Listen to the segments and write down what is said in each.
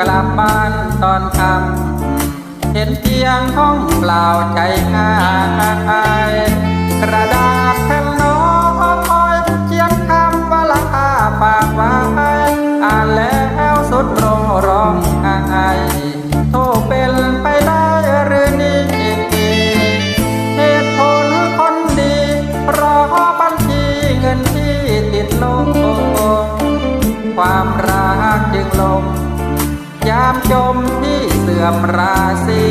กลับบ้านตอนค่ำเห็นเพียงห้องเปล่าใจง่ายกระดาษแผ่นน้อยเขียนคำว่าลาฝากไว้อ่านแล้วสุดโรงร้องไห้โทษเป็นไปได้หรือนี่เหตุผลคนดี รอบัญชีเงินที่ติดลมความรักจึงลมยามจมที่เสื่อมราศี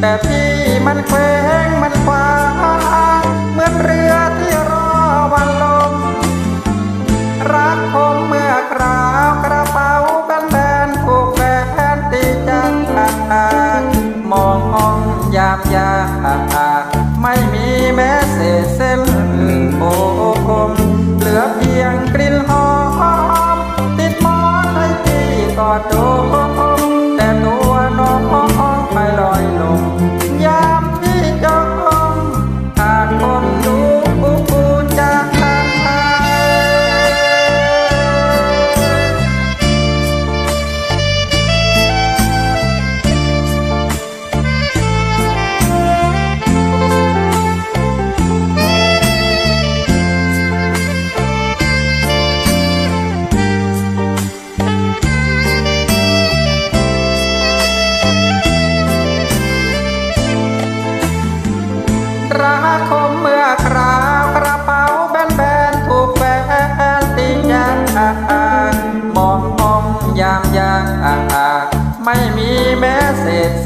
แต่พี่มันเคว้งมันคว้างเหมือนเรือที่รอวันลม รักผมเมื่อคราวกระเป๋ากันแบนผูกแฟนตีจังมองห้องยามยาไม่ รักคมเมื่อคราวกระเป๋าแบนๆถูกแฟนตียังมองมองยามยางไม่มีแม้เศษเ